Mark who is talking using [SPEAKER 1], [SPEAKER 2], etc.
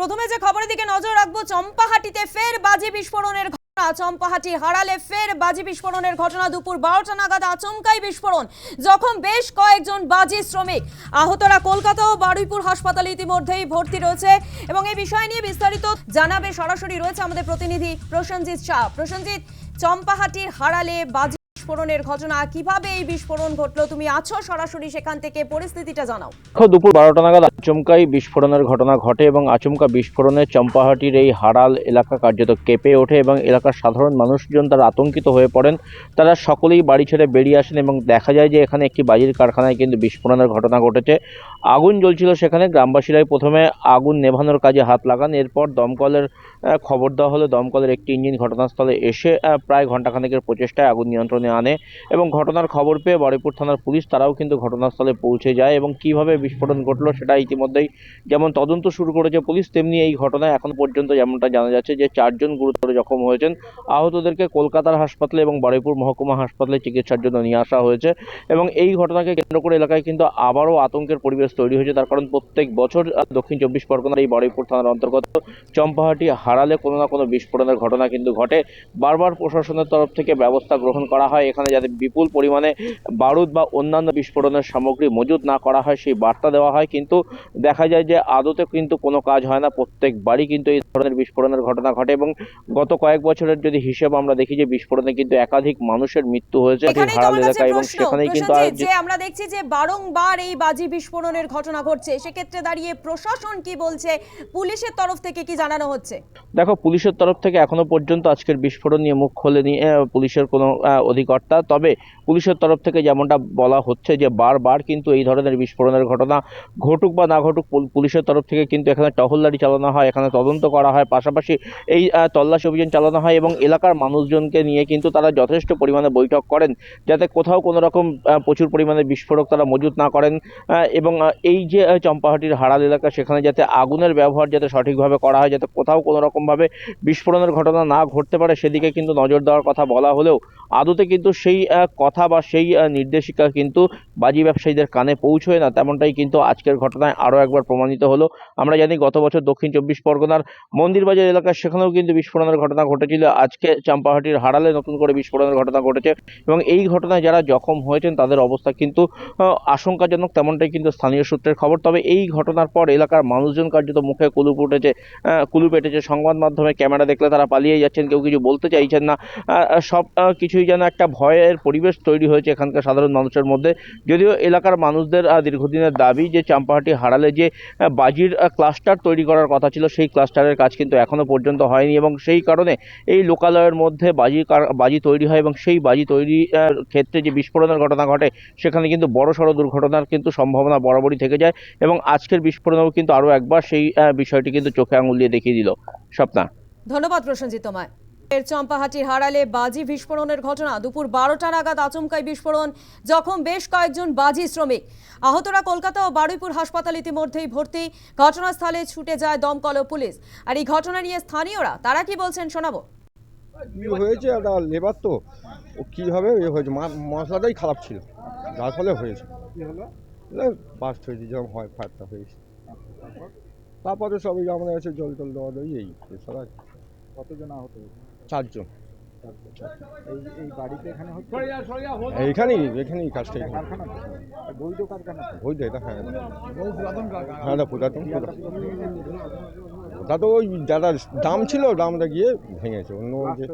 [SPEAKER 1] প্রথমে যে খবরের দিকে নজর রাখব, চম্পাহাটিতে ফের বাজি বিস্ফোরণের ঘটনা। চম্পাহাটি হারালে ফের বাজি বিস্ফোরণের ঘটনা দুপুর বারোটা নাগাদ আচমকাই বিস্ফোরণ। যখন বেশ কয়েকজন বাজি শ্রমিক। আহতরা কলকাতা ও বারুইপুর হাসপাতালে ইতিমধ্যেই ভর্তি রয়েছে এবং এই বিষয় নিয়ে বিস্তারিত জানাবে সরাসরি রয়েছে আমাদের প্রতিনিধি প্রসেনজিৎ শাহ। প্রসেনজিৎ চম্পাহাটির হারালে বাজি বিস্ফোরণের ঘটনা, কীভাবে এই বিস্ফোরণ ঘটলো, তুমি আছো সরাসরি সেখান থেকে, পরিস্থিতিটা জানাও।
[SPEAKER 2] দুপুর বারোটা নাগাদ আচমকাই বিস্ফোরণের ঘটনা ঘটে এবং আচমকা বিস্ফোরণে চম্পাহাটির এই হারাল এলাকা কার্যত কেঁপে ওঠে এবং এলাকার সাধারণ মানুষজন তারা আতঙ্কিত হয়ে পড়েন। তারা সকলেই বাড়ি ছেড়ে বেরিয়ে আসেন এবং দেখা যায় যে এখানে একটি বাজির কারখানায় কিন্তু বিস্ফোরণের ঘটনা ঘটেছে। আগুন জ্বলছিল সেখানে, গ্রামবাসীরাই প্রথমে আগুন নেভানোর কাজে হাত লাগান, এরপর দমকলের খবর দেওয়া হলো, দমকলের একটি ইঞ্জিন ঘটনাস্থলে এসে প্রায় ঘণ্টাখানেকের প্রচেষ্টায় আগুন নিয়ন্ত্রণে আনে এবং ঘটনার খবর পেয়ে বারুইপুর থানার পুলিশ তারাও কিন্তু ঘটনাস্থলে পৌঁছে যায় এবং কীভাবে বিস্ফোরণ ঘটলো সেটা ইতিমধ্যেই যেমন তদন্ত শুরু করেছে পুলিশ, তেমনি এই ঘটনায় এখন পর্যন্ত যেমনটা জানা যাচ্ছে যে চারজন গুরুতর জখম হয়েছেন। আহতদেরকে কলকাতার হাসপাতালে এবং বারুইপুর মহকুমা হাসপাতালে চিকিৎসার জন্য নিয়ে আসা হয়েছে এবং এই ঘটনাকে কেন্দ্র করে এলাকায় কিন্তু আবারও আতঙ্কের পরিবেশ তৈরি হয়েছে। তার কারণ প্রত্যেক বছর দক্ষিণ চব্বিশ পরগনার এই বারুইপুর থানার অন্তর্গত চম্পাহাটি হারালে কোনো না কোনো বিস্ফোরণের ঘটনা কিন্তু ঘটে। বারবার প্রশাসনের তরফ থেকে ব্যবস্থা গ্রহণ করা হয় এখানে যাতে বিপুল পরিমাণে বারুদ বা অন্যান্য বিস্ফোরণের সামগ্রী মজুত না করা হয় সেই বার্তা দেওয়া হয়। কিন্তু দেখা যায় যে আদতে কিন্তু কোনো কাজ হয় না। প্রত্যেকবারই কিন্তু এই ধরনের বিস্ফোরণের ঘটনা ঘটে এবং গত কয়েক বছরের যদি হিসেব আমরা দেখি যে বিস্ফোরণে কিন্তু একাধিক মানুষের মৃত্যু হয়েছে হারাল এলাকায় এবং সেখানেই কিন্তু
[SPEAKER 1] আমরা দেখছি যে বারংবার এই বাজি বিস্ফোরণের ঘটনা ঘটছে। সেক্ষেত্রে দাঁড়িয়ে প্রশাসন কি বলছে? পুলিশের তরফ থেকে কি জানানো হচ্ছে?
[SPEAKER 2] দেখো পুলিশের তরফ থেকে এখনও পর্যন্ত আজকের বিস্ফোরণ নিয়ে মুখ খোলেনি পুলিশের কোনো আহ, অধিকর্তা তবে পুলিশের তরফ থেকে যেমনটা বলা হচ্ছে যে বারবার কিন্তু এই ধরনের বিস্ফোরণের ঘটনা ঘটুক বা না ঘটুক পুল- পুলিশের তরফ থেকে কিন্তু এখানে টহলদারি চালানো হয় এখানে তদন্ত করা হয় পাশাপাশি এই তল্লাশি অভিযান চালানো হয় এবং এলাকার মানুষজনকে নিয়ে কিন্তু তারা যথেষ্ট পরিমাণে বৈঠক করেন যাতে কোথাও কোনো রকম প্রচুর পরিমাণে বিস্ফোরক তারা মজুত না করেন এবং এই যে চম্পাহাটির হারাল এলাকা সেখানে যাতে আগুনের ব্যবহার যাতে সঠিকভাবে করা হয় যাতে কোথাও কোনো রকমভাবে বিস্ফোরণের ঘটনা না ঘটতে পারে সেদিকে কিন্তু নজর দেওয়ার কথা বলা হলেও আদতে কিন্তু সেই আহ, কথা বা সেই নির্দেশিকা কিন্তু বাজি ব্যবসায়ীদের কানে পৌঁছয় না। তেমনটাই কিন্তু আজকের ঘটনায় আরও একবার প্রমাণিত হলো। আমরা জানি গত বছর দক্ষিণ চব্বিশ পরগনার মন্দিরবাজার এলাকা সেখানেও কিন্তু বিস্ফোরণের ঘটনা ঘটেছিল। আজকে চাম্পাহাটির হারালে নতুন করে বিস্ফোরণের ঘটনা ঘটেছে এবং এই ঘটনায় যারা জখম হয়েছেন তাদের অবস্থা কিন্তু আশঙ্কাজনক। তেমনটাই কিন্তু স্থানীয় সূত্রের খবর। তবে এই ঘটনার পর এলাকার মানুষজন কার্যত মুখে কুলুপ উঠেছে কুলুপ এটেছে সংবাদ মাধ্যমে ক্যামেরা দেখলে তারা পালিয়ে যাচ্ছেন। কেউ কিছু বলতে চাইছেন না। সব কিছুই যেন একটা ভয়ের পরিবেশ তৈরি হয়েছে এখানকার সাধারণ মানুষের মধ্যে। যদিও এলাকার মানুষদের দীর্ঘদিনের দাবি যে চাম্পাহাটি হারালে যে বাজির ক্লাস্টার তৈরি করার কথা ছিল, সেই ক্লাস্টারের কাজ কিন্তু এখনও পর্যন্ত হয়নি এবং সেই কারণে এই লোকালয়ের মধ্যে বাজি বাজি তৈরি হয় এবং সেই বাজি তৈরি ক্ষেত্রে যে বিস্ফোরণের ঘটনা ঘটে, সেখানে কিন্তু বড় সড়ো দুর্ঘটনার কিন্তু সম্ভাবনা বরাবরই থেকে যায় এবং আজকের বিস্ফোরণেও কিন্তু আরও একবার সেই বিষয়টি কিন্তু চোখে আঙুল দিয়ে দেখিয়ে দিল। স্বপ্না।
[SPEAKER 1] ধন্যবাদ প্রসেনজিৎ তোমায়। এর চম্পাহাটি হারালে বাজি বিস্ফোরণের ঘটনা। দুপুর বারোটা নাগাদ আচমকাই বিস্ফোরণ জখম বেশ কয়েকজন বাজি শ্রমিক। আহতরা কলকাতা ও বারুইপুর হাসপাতাল ইতিমধ্যেই ভর্তি। ঘটনাস্থলে ছুটে যায় দমকল ও পুলিশ। আর এই ঘটনা নিয়ে স্থানীয়রা তারা কি বলছেন শোনাবো?
[SPEAKER 3] হয়েছে একটা লেবার তো। ও কী হবে এ হয়েছে। মশলাটাই খারাপ ছিল। যার ফলে হয়েছে। বাস্ট হয়েছে যেরকম হয় ফায়ারটা হয়েছে। তারপরে সবই আমরা এসে জল টল দেওয়া দেয় এই এছাড়া
[SPEAKER 4] কতজন আহত হয়েছে?
[SPEAKER 3] চারজন। এইখানেই এখানেই কাজটা
[SPEAKER 4] কারখানা বৈধ?
[SPEAKER 3] হয়ে এটা। হ্যাঁ
[SPEAKER 4] পুরাতন
[SPEAKER 3] হ্যাঁ পুরাতন। ওটা তো ওই যারা দাম ছিল দামটা গিয়ে ভেঙেছে। অন্য যে